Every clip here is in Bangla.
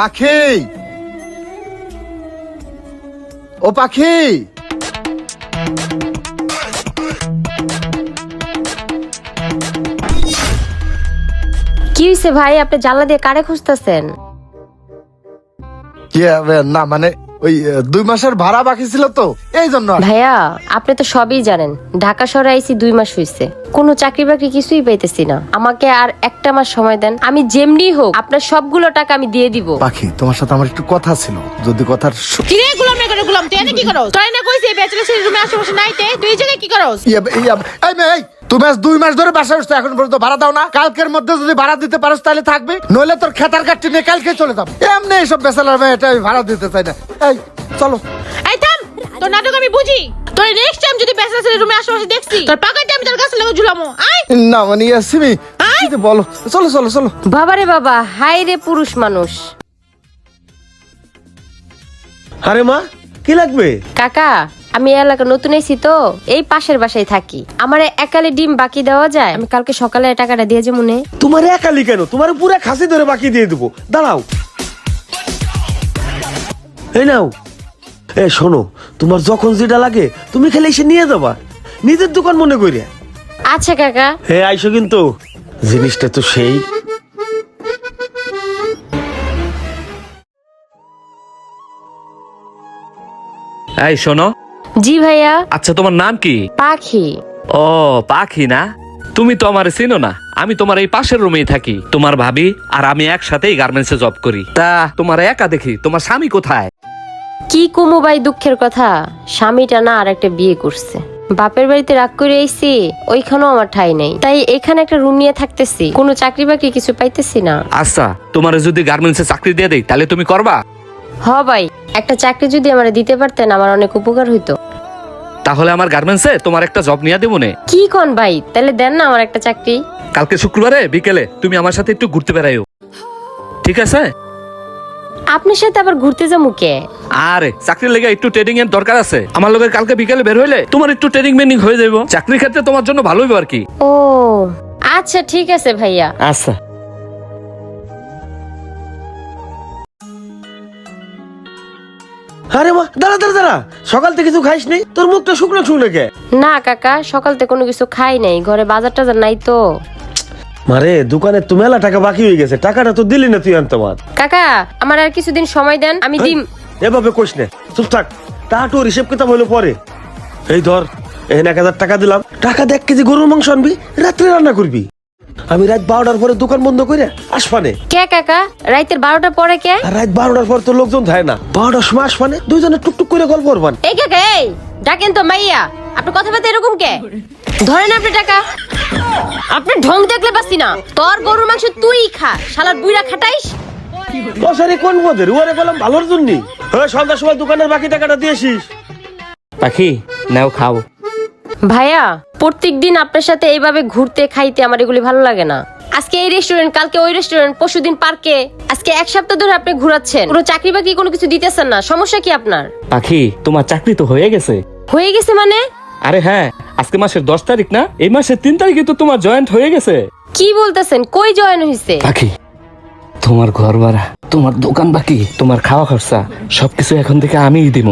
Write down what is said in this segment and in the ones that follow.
পাখি। ও পাখি। কি হয়েছে ভাই? আপনি জানলা দিয়ে কারে খুঁজতেছেন? কি হবে? না মানে ওই দুই মাসের ভাড়া বাকি ছিল তো এই জন্য ভাইয়া আপনি তো সবই জানেন ঢাকা শহরে আইসি দুই মাস হয়েছে কোনো চাকরি বাকরি কিছুই পাইতেছি না। আমাকে আর একটা মাস সময় দেন আমি যেমনি হোক আপনার সবগুলো টাকা আমি দিয়ে দিব। পাখি তোমার সাথে আমার একটু কথা ছিল যদি কথার সু- কিরে গুলাম না করে গুলাম তুই এনে কি করস? তুই না কইছিস ব্যাচেলর রুমে আশেপাশে নাইতে তুই এই জায়গায় কি করস? ইয়া, ইয়া, এই মেয়ে, এই, তুমি আজ দুই মাস ধরে বাসায় বসছো এখন পর্যন্ত ভাড়া দাও না। কালকের মধ্যে যদি ভাড়া দিতে পারো তাহলে থাকবে নইলে তোর খেতার কাটটি নিয়ে কালকে চলে যাব। এমনি এইসব বেসালার মেয়ে এটা আমি ভাড়া দিতে চাই না। এই চলো। এই থাম তোর নাটক আমি বুঝি। তোর নেক্সট টাইম যদি ব্যাচেলর সিটি রুমে আশেপাশে দেখছি তোর পাকাইতে আমি তোর কাছে লাগা ঝুলামো। আয়। না মানে ইয়াসিমি। কি যে বলো। চলো চলো চলো। বাবারে বাবা হাই রে পুরুষ মানুষ। আরে মা কি লাগবে? কাকা আমি এলাকা নতুন এসেছি তো এই পাশের বাসায় থাকি। আমার একালে ডিম বাকি দেওয়া যায়? আমি কালকে সকালে টাকাটা দিয়ে যে মনে তোমার একালি কেন? তোমার পুরো খাসি ধরে বাকি দিয়ে দেবো। দাঁড়াও। এই নাও। এ শোনো তোমার যখন যেটা লাগে তুমি খালি এসে নিয়ে যাবা। নিজের দোকান মনে করিয়া আচ্ছা কাকা। হে আইসো কিন্তু। জিনিসটা তো সেই। এই শোনো। জি ভাইয়া। আচ্ছা তোমার নাম কি? পাখি। ও পাখি না? তুমি তো আমার চিনো না। আমি তোমার এই পাশের রুমেই থাকি। তোমার ভাবি আর আমি একসাথেই গার্মেন্টসে জব করি। তা তোমার একা দেখি? তোমার স্বামী কোথায়? কি কুমু ভাই দুঃখের কথা? স্বামীটা না আর একটা বিয়ে করছে। বাপের বাড়িতে রাগ করে আইছি ওইখানেও আমার ঠাই নেই। তাই এখানে একটা রুম নিয়ে থাকতেছি। কোনো চাকরি বাকরি কিছু পাইতেছি না। আচ্ছা তোমার যদি গার্মেন্টসে চাকরি দিয়ে দেই তাহলে তুমি করবা? হ ভাই একটা চাকরি যদি আমার দিতে পারতেন আমার অনেক উপকার হইতো। তাহলে আমার গার্মেন্টসে তোমার একটা জব নিয়ে দেবো নে। কি কন ভাই? তাহলে দেন না আমার একটা চাকরি। কালকে শুক্রবারে বিকেলে তুমি আমার সাথে একটু ঘুরতে বেড়াইও। ঠিক আছে? আপনার সাথে আবার ঘুরতে যাব কে? আরে চাকরির লেগে একটু ট্রেনিং এর দরকার আছে। আমার লোকের কালকে বিকেলে বের হইলে তোমার একটু ট্রেনিং মেনিং হয়ে যাব চাকরির ক্ষেত্রে তোমার জন্য ভালোই আর কি। ও আচ্ছা ঠিক আছে ভাইয়া। আচ্ছা। আরে মা দাঁড়া দাঁড়া দাঁড়া। সকাল থেকে কিছু খাইস নেই তোর মুখটা শুকনো শুকনো কে? না কাকা সকালতে কোনো কিছু খাই নাই। ঘরে বাজার টাজার নাই তো। মারে দোকানে তো মেলা টাকা বাকি হয়ে গেছে। টাকাটা তো দিলি না তুই আনতে মার কাকা আমার আর কিছুদিন সময় দেন আমি দিম। এভাবে কোষ নে। চুপ থাক। তা তোর হিসেব কিতাব হইল পরে। এই ধর এই এক হাজার টাকা দিলাম। টাকা দেখ কেজি গরুর মাংস আনবি। রাত্রে রান্না করবি। আমি রাত বারোটার পরে দোকান বন্ধ করে আসবানে কে কাকা? রাইতের বারোটার পরে কে? আর রাত বারোটার পর তো লোকজন থাকে না। বারোটার সময় আসবানে দুইজনে টুকটুক করে গল্প করবান। এই কাকা এই ডাকেন তো মাইয়া। আপনি কথা বলতে এরকম কে? ধরেন আপনি টাকা। আপনি ঢং দেখলে পাচ্ছি না। তোর গরুর মাংস তুই খা। শালার বুইরা খাটাইস। বসারে কোন মদের ওরে বললাম ভালোর জন্যই। হ্যাঁ সন্ধ্যার সময় দোকানের বাকি টাকাটা দিয়েছিস পাখি নাও খাও। ভাইয়া প্রত্যেকদিন আপনার সাথে এইভাবে ঘুরতে খাইতে আমার এগুলি ভালো লাগে না। আজকে এই রেস্টুরেন্ট কালকে ওই রেস্টুরেন্ট পরশুদিন পার্কে আজকে এক সপ্তাহ ধরে আপনি ঘুরাচ্ছেন। কোনো চাকরি বাকরি কোনো কিছু দিতেছেন না সমস্যা কি আপনার? পাখি তোমার চাকরি তো হয়ে গেছে। হয়ে গেছে মানে? আরে হ্যাঁ আজকে মাসের দশ তারিখ না? এই মাসের তিন তারিখে তো তোমার জয়েন্ট হয়ে গেছে। কি বলতেছেন? কই জয়েন হয়েছে পাখি তোমার ঘর ভাড়া তোমার দোকান বাকি তোমার খাওয়া খরচা সবকিছু এখন থেকে আমিই দিব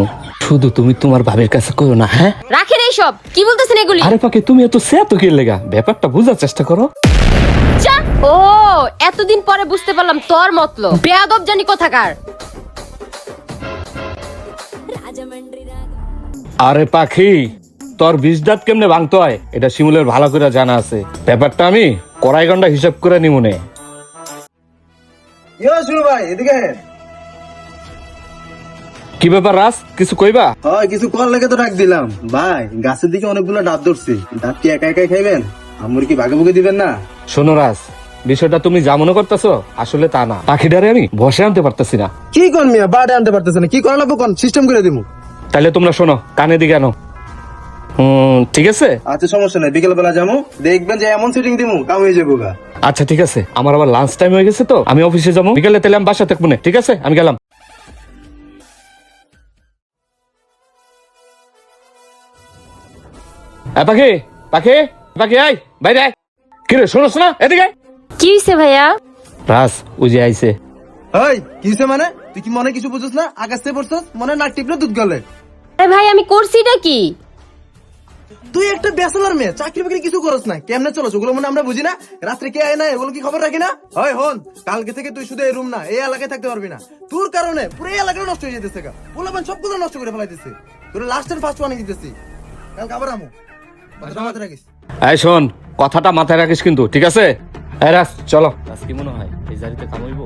শুধু তুমি তোমার ভাবের কাছে করো না হ্যাঁ? রাখেন এইসব। কি বলতেছেন এগুলি? আরে পাখি তুমি এত সে তো কি লেগা? ব্যাপারটা বোঝার চেষ্টা করো। যা। ও এতদিন পরে বুঝতে পারলাম তোর মতলব। বেয়াদব জানি কোথাকার। আরে পাখি তোর বীজ দাঁত কেমনে ভাঙতে হয়? এটা শিমুলের ভালো করে জানা আছে। ব্যাপারটা আমি কড়াই গন্ডা হিসাব করে নিমুনে। ইয়ো শুরু ভাই এদিকে কি ব্যাপার রাস কিছু কইবা? হয় কিছু কল লেগে তো রাখ দিলাম। ভাই গাছের দিকে অনেকগুলো ডাব ধরছে। ডাব কি একা একাই খাইবেন? আমুর কি ভাগে ভাগে দিবেন না? শোনো রাস বিষয়টা তুমি যা মনে করতেছো আসলে তা না। পাখিটারে আমি বসে আনতে পারতেছি না। কি কোন মিয়া? বাড়ে আনতে পারতেছে না। কি করা লাগবো কোন? সিস্টেম করে দিমু। তাহলে তোমরা শোনো কানে দিকে আনো। হুম ঠিক আছে? আচ্ছা সমস্যা নাই বিকেল বেলা যাব দেখবেন যে এমন সেটিং দিমু কাম হয়ে যাব আচ্ছা ঠিক আছে। আমার আবার লাঞ্চ টাইম হয়ে গেছে তো আমি অফিসে যাব। বিকেলে তাহলে আমি বাসা থাকব না ঠিক আছে? আমি গেলাম। পাখি পাখি পাখি আই বাইরে আয়। কিরে শোনোস না? এদিকে কি হয়েছে ভাইয়া? রাস যে আইছে। ওই কি হইছে মানে? তুই কি মনে কিছু বুঝছিস না? আকাশে পড়ছস মনে নাক টিপলে দুধ গলে। আরে ভাই আমি করছিটা কি? তুই একটা ব্যাচেলার মেয়ে চাকরি বাকরি কিছু করস না। কেমনে চলো ওগুলো মনে আমরা বুঝি না? রাত্রে কে আয় না এগুলো কি খবর রাখি না? হয় হন কালকে থেকে তুই শুধু এই রুম না এই এলাকায় থাকতে পারবি না। তোর কারণে পুরো এই এলাকা নষ্ট হয়ে যেতেছে গা। পোলাপান সবগুলো নষ্ট করে ফেলাইতেছে। তোর লাস্ট এন্ড ফার্স্ট ওয়ানে দিতেছি। কালকে আবার আমু। এই শোন কথাটা মাথায় রাখিস কিন্তু ঠিক আছে? এই রাস চলো। রাস কি মনে হয় এই জারিতে কামাইবো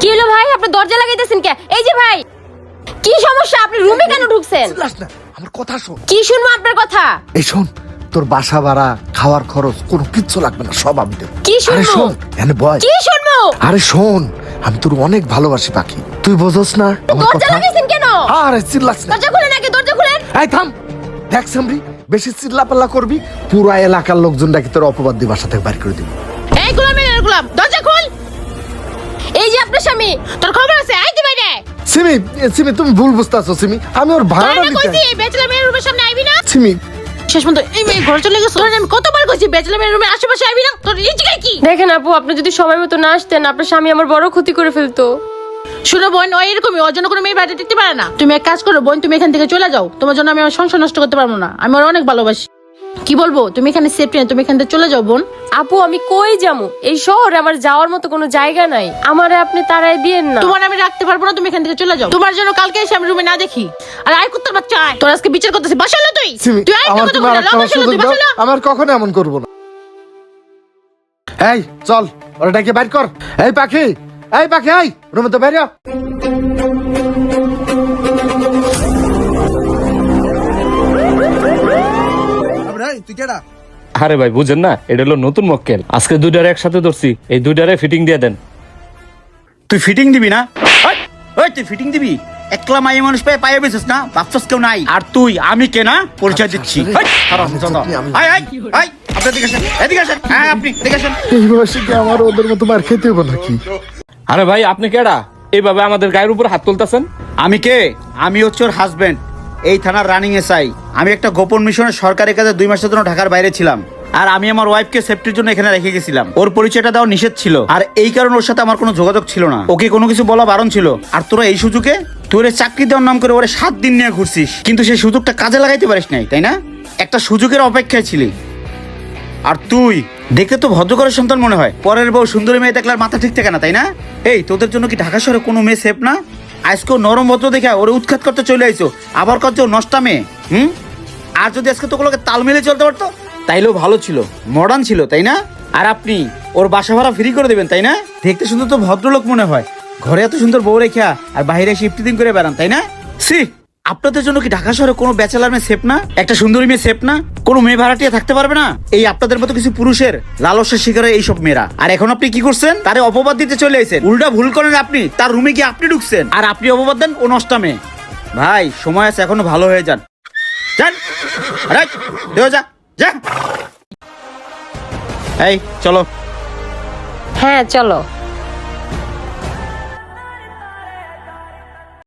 কি হলো ভাই? আপনি দরজা লাগাইতেছেন কে? এই যে ভাই কি সমস্যা? আপনি রুমে কেন ঢুকছেন? আমার কথা শোন। কি শুনব আপনার কথা? এই শোন তোর বাসা ভাড়া খাওয়ার খরচ কোনো কিচ্ছু লাগবে না সব আমি দেবো। কি শুনব? শোন এনে কি শুনব? আরে শোন আমি তোর অনেক ভালোবাসি পাখি। তুই বোঝস না আমার দরজা কথা? কেন? আরে চিল্লাস না। দরজা খুলেন আগে দরজা খুলেন? এই থাম। দেখ সামরি বেশি চিল্লাপাল্লা করবি পুরা এলাকার লোকজন ডাকি তোর অপবাদ দিয়ে বাসা থেকে বাড়ি করে দিবি। এই গোলাম এই গোলাম দরজা খুল। এই যে আপনার স্বামী তোর খবর আছে? আইতে বাইরে। সিমি সিমি তুমি ভুল বুঝতেছো সিমি। আমি ওর ভাড়াটা না দিতে কইছি এই ব্যাচেলর মেয়ের রুমের সামনে আইবি না? সিমি শেষ পর্যন্ত এই মেয়ে ঘরে চলে গেছে। আমি কতবার কইছি ব্যাচেলর রুমের আশেপাশে আইবি না? তোর ইচ্ছে কি? দেখেন আপু আপনি যদি সময় মতো না আসতেন আপনার স্বামী আমার বড় ক্ষতি করে ফেলতো। শুনো বোন ওই এরকমই ওর জন্য কোনো মেয়ে বাড়িতে টিকতে পারে না। তুমি এক কাজ করো বোন তুমি এখান থেকে চলে যাও। তোমার জন্য আমি আমার সংসার নষ্ট করতে পারব না। আমি ওর অনেক ভালোবাসি। কি বলব? তুমি এখানে সেফটি না তুমি এখান থেকে চলে যাও বোন। আপু আমি কই যামু এই শহরে আমার যাওয়ার মতো কোনো জায়গা নাই। আমারে আপনি তারাই দিয়েন না। তোমার আমি রাখতে পারব না তুমি এখান থেকে চলে যাও। তোমার জন্য কালকে এসে আমি রুমে না দেখি। আর আয় কুত্তার বাচ্চা আয়। তোর আজকে বিচার করতেছি। বাসালো তুই। তুই আয় আমার কথা তুমি বার বাসালো, সুযোগ দাও। আমার কখনো এমন করব না। এই চল ওরা ডেকে বাইর কর। এই পাখি এই পাখি এই রুমে তো বাইরে তুই কেডা? আরে ভাই বুঝেন না এটা হলো নতুন মক্কেল। আজকে দুইটারে একসাথে ধরছি এই দুইটারে ফিটিং দিয়ে দেন। তুই ফিটিং দিবি না? ওই, তুই ফিটিং দিবি? একলা মাই মানুষ পায়ে পায়ে বেছিস না? বাপসাস কেউ নাই? আর তুই আমি কে না? পরিচয় দিচ্ছি। হ্যাঁ। এই বয়সে কি আমার ওদের মতো মার খেতে হবে নাকি? আরে ভাই আপনি কেডা? এইভাবে আমাদের গায়ের উপর হাত তুলতেছেন? আমি কে? আমি হচ্ছে ওর হাজবেন্ড এই থানার রানিং এসআই আমি একটা গোপন মিশনে সরকারি কাজে দুই মাসের জন্য ঢাকার বাইরে ছিলাম। আর আমি আমার ওয়াইফকে সেফটির জন্য এখানে রেখে গেছিলাম। ওর পরিচয়টা দেওয়া নিষেধ ছিল। আর এই কারণে ওর সাথে আমার কোনো যোগাযোগ ছিল না। ওকে কোনো কিছু বলা বারণ ছিল। আর তোরা এই সুযোগে তোর চাকরি দেওয়ার নাম করে ওরে সাত দিন নিয়ে ঘুরছিস। কিন্তু সেই সুযোগটা কাজে লাগাইতে পারিস নাই, তাই না? একটা সুযোগের অপেক্ষায় ছিলি। আর তুই দেখতে তো ভদ্রকরের সন্তান মনে হয়। পরের বউ সুন্দরী মেয়ে দেখলে মাথা ঠিক থাকে না, তাই না? এই, তোদের জন্য কি ঢাকা শহরে কোনো মেয়ে সেফ না? আজকেও নরম ভদ্র দেখে ওরে উৎখাত করতে চলে আইছো। আবার কত নষ্টা মেয়ে, হুম? আর যদি আজকে তোগুলোকে তাল মিলে চলতে পারতো, তাইলেও ভালো ছিল মডার্ন ছিল, তাই না? আর আপনি ওর বাসা ভাড়া ফ্রি করে দেবেন, তাই না? দেখতে সুন্দর তো ভদ্রলোক মনে হয়। ঘরে এত সুন্দর বউ রেখা আর বাইরে এসে ইফতিদিন করে বেড়ান, তাই না? সি আপনাদের জন্য কি ঢাকা শহরে কোনো ব্যাচেলার মেয়ে সেফ না? একটা সুন্দরী মেয়ে সেফ না? কোনো মেয়ে ভাড়াটিয়া থাকতে পারবে না? এই আপনাদের মতো কিছু পুরুষের লালসার শিকারে এইসব মেয়েরা। আর এখন আপনি কি করছেন? তারে অপবাদ দিতে চলে এসেছেন উল্টা ভুল করেন আপনি। তার রুমে গিয়ে আপনি ঢুকছেন। আর আপনি অপবাদ দেন ও নষ্টা মেয়ে। ভাই, সময় আছে, এখনও ভালো হয়ে যান। যান। যা। যা। এই, চলো। হ্যাঁ চলো।